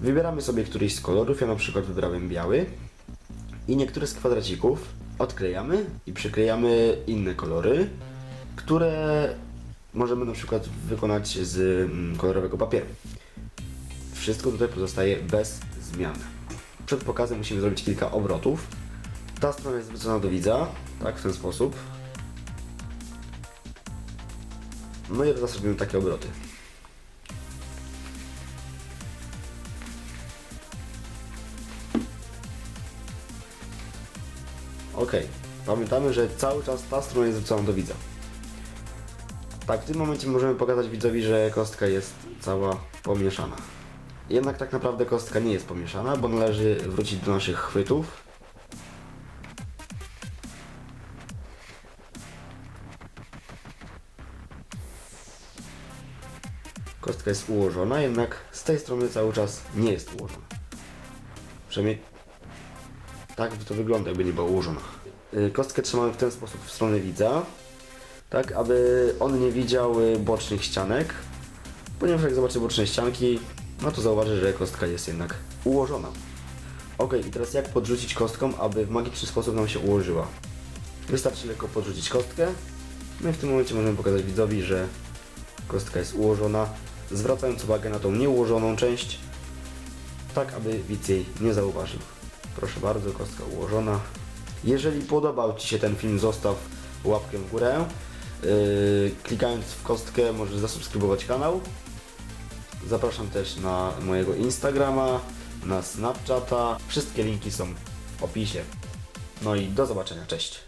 Wybieramy sobie któryś z kolorów, ja na przykład wybrałem biały i niektóre z kwadracików odklejamy i przyklejamy inne kolory, które możemy na przykład wykonać z mm, kolorowego papieru. Wszystko tutaj pozostaje bez zmian. Przed pokazem musimy zrobić kilka obrotów. Ta strona jest zwrócona do widza, tak, w ten sposób. No i teraz robimy takie obroty. Ok, pamiętamy, że cały czas ta strona jest zwrócona do widza. Tak, w tym momencie możemy pokazać widzowi, że kostka jest cała pomieszana. Jednak tak naprawdę kostka nie jest pomieszana, bo należy wrócić do naszych chwytów. Kostka jest ułożona, jednak z tej strony cały czas nie jest ułożona. Przynajmniej tak to wygląda, jakby nie była ułożona. Y, Kostkę trzymamy w ten sposób w stronę widza, tak aby on nie widział y, bocznych ścianek, ponieważ jak zobaczy boczne ścianki, no to zauważy, że kostka jest jednak ułożona. Ok, i teraz jak podrzucić kostką, aby w magiczny sposób nam się ułożyła? Wystarczy lekko podrzucić kostkę, no i w tym momencie możemy pokazać widzowi, że kostka jest ułożona, zwracając uwagę na tą nieułożoną część, tak aby widz jej nie zauważył. Proszę bardzo, kostka ułożona. Jeżeli podobał Ci się ten film, zostaw łapkę w górę. Yy, klikając w kostkę możesz zasubskrybować kanał. Zapraszam też na mojego Instagrama, na Snapchata. Wszystkie linki są w opisie. No i do zobaczenia, cześć.